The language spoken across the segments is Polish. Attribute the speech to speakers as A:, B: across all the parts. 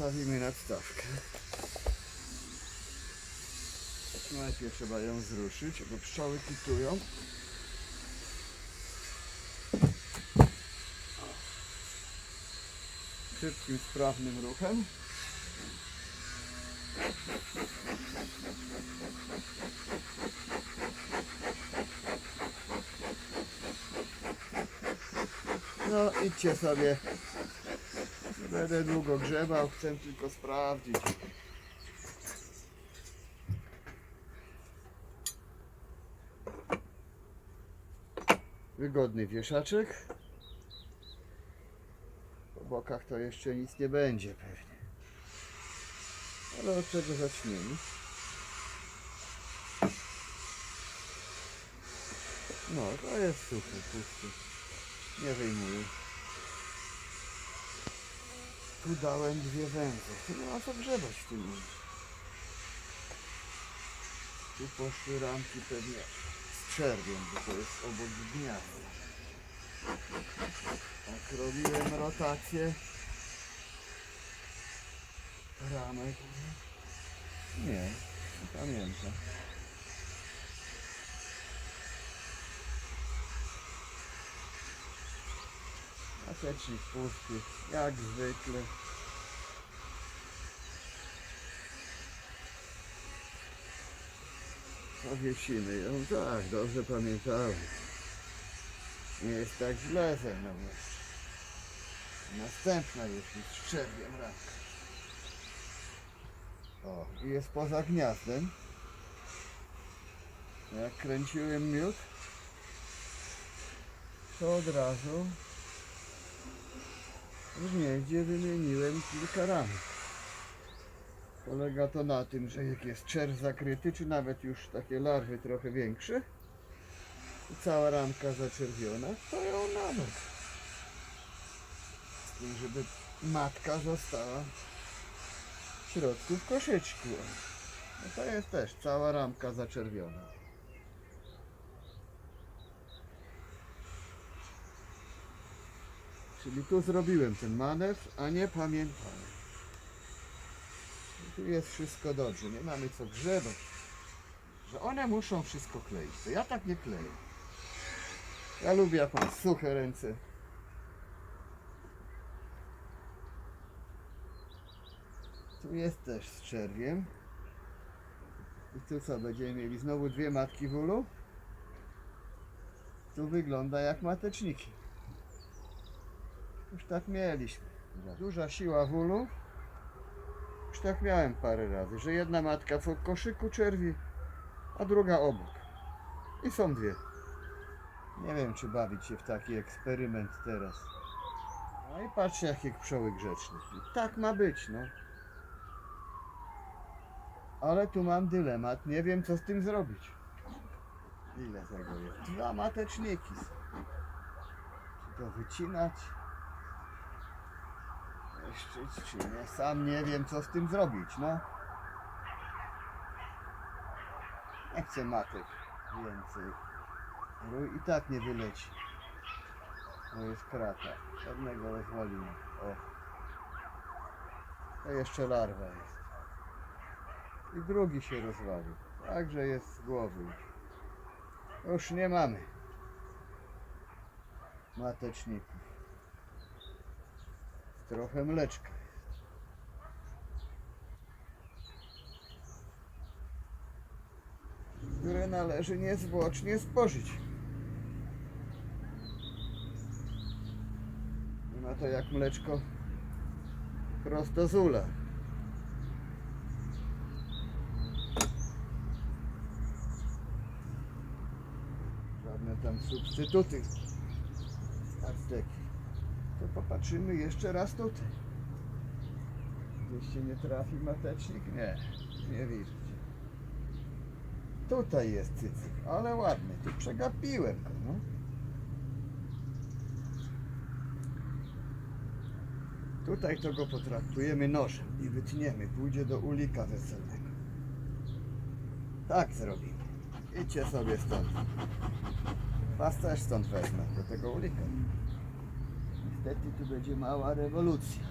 A: postawimy nadstawkę. Najpierw trzeba ją zruszyć, bo pszczoły kitują. Szybkim, sprawnym ruchem. No idźcie sobie. Będę długo grzebał, chcę tylko sprawdzić. Wygodny wieszaczek. Po bokach to jeszcze nic nie będzie pewnie. Ale od czego zaczniemy? No, to jest suchy, pusty. Nie wyjmuję. Tu dałem dwie węże. Tu nie ma co grzebać w tym. Tu poszły ramki pewnie z czerwią, bo to jest obok gniazda. Tak robiłem rotację ramek. Nie, nie pamiętam. Matecznik pusty, jak zwykle. Powiesimy ją, tak, dobrze pamiętałem. Nie jest tak źle ze mną jeszcze. Następna z czerwiem ranka. O, i jest poza gniazdem. Jak kręciłem miód, to od razu w gnieździe wymieniłem kilka ramek. Polega to na tym, że jak jest czerw zakryty, czy nawet już takie larwy trochę większe, cała ramka zaczerwiona, to ją na bok. Z żeby matka została w środku w koszyczku. No to jest też cała ramka zaczerwiona. Czyli tu zrobiłem ten manewr, a nie pamiętałem. I Tu jest wszystko dobrze, nie mamy co grzebać. Że one muszą wszystko kleić. To ja tak nie kleję. Ja lubię jak mam suche ręce. Tu jest też z czerwiem. I tu co, będziemy mieli znowu dwie matki w ulu? Tu wygląda jak mateczniki. Już tak mieliśmy. Duża siła w ulu. Już tak miałem parę razy, że jedna matka w koszyku czerwi, a druga obok. I są dwie. Nie wiem, czy bawić się w taki eksperyment teraz. No i patrzcie, jakie pszczoły grzeczne. I tak ma być, no. Ale tu mam dylemat, nie wiem co z tym zrobić. Ile tego jest? Dwa mateczniki są. Czy to wycinać? Niszczyć czy nie? Sam nie wiem co z tym zrobić, no. Nie chcę matek więcej. Rój i tak nie wyleci. To jest krata. Żadnego rozwalimy. O. To jeszcze larwa jest. I drugi się rozwalił. Także jest z głowy. Już nie mamy mateczników. Trochę mleczka. Które należy niezwłocznie spożyć. Nie ma to jak mleczko prosto z ula. Żadne tam substytuty popatrzymy jeszcze raz tutaj. Gdzieś się nie trafi matecznik? Nie, nie widzicie. Tutaj jest cycyk, ale ładny. Tu przegapiłem go, no. Tutaj to go potraktujemy nożem i wytniemy. Pójdzie do ulika weselnego. Tak zrobimy. Idźcie sobie stąd. Was też stąd wezmę, do tego ulika. Niestety tu będzie mała rewolucja.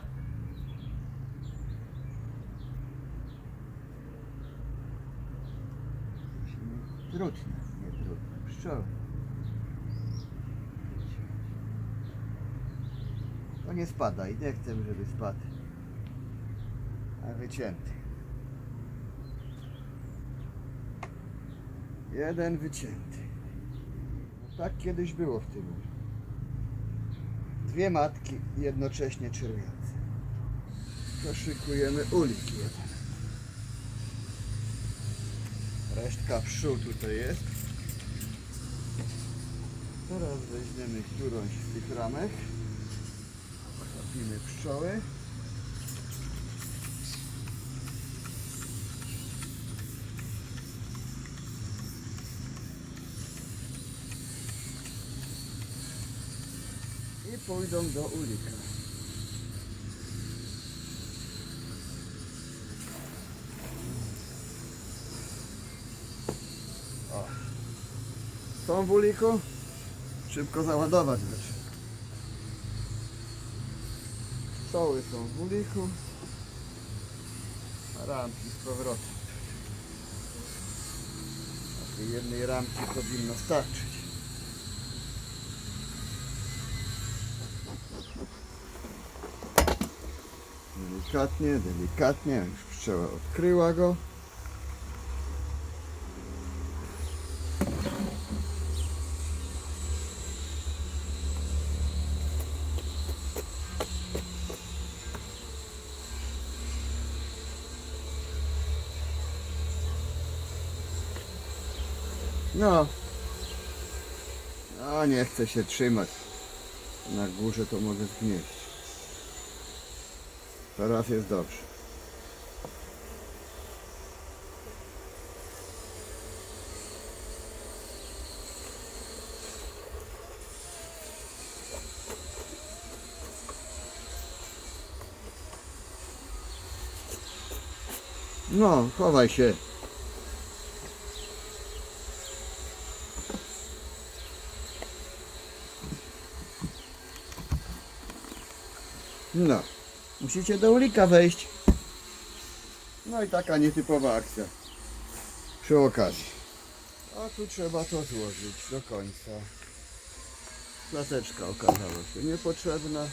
A: Musimy trudne, nie trudne, pszczoły. To nie spada i nie chcę, żeby spadł. A wycięty. Jeden wycięty. No tak kiedyś było w tym. Dwie matki jednocześnie czerwiące. To szykujemy ulik jeden. Resztka pszczół tutaj jest. Teraz weźmiemy którąś z tych ramek. Zapimy pszczoły. I pójdą do ulika. O. Są w uliku? Szybko załadować rzeczy. Pszczoły są w uliku. A ramki z powrotem. Takiej jednej ramki powinno starczyć. Delikatnie, delikatnie, już pszczoła odkryła go. No. A nie chce się trzymać. Na górze to mogę zgnieść. Teraz jest dobrze. No, chowaj się. No. Musicie do ulika wejść. No i taka nietypowa akcja. Przy okazji. A tu trzeba to złożyć do końca. Plateczka okazała się niepotrzebna.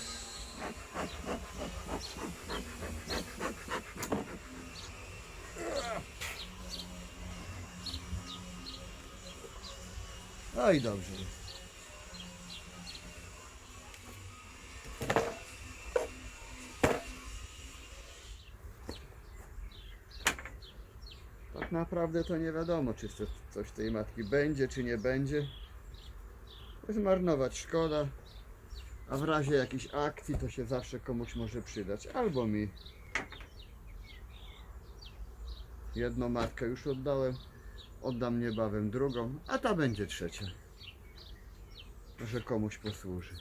A: No i dobrze. jest. Naprawdę to nie wiadomo, czy co- coś tej matki będzie, czy nie będzie. Zmarnować szkoda. A w razie jakiejś akcji to się zawsze komuś może przydać. Albo mi. Jedną matkę już oddałem. Oddam niebawem drugą, a ta będzie trzecia. Może komuś posłuży.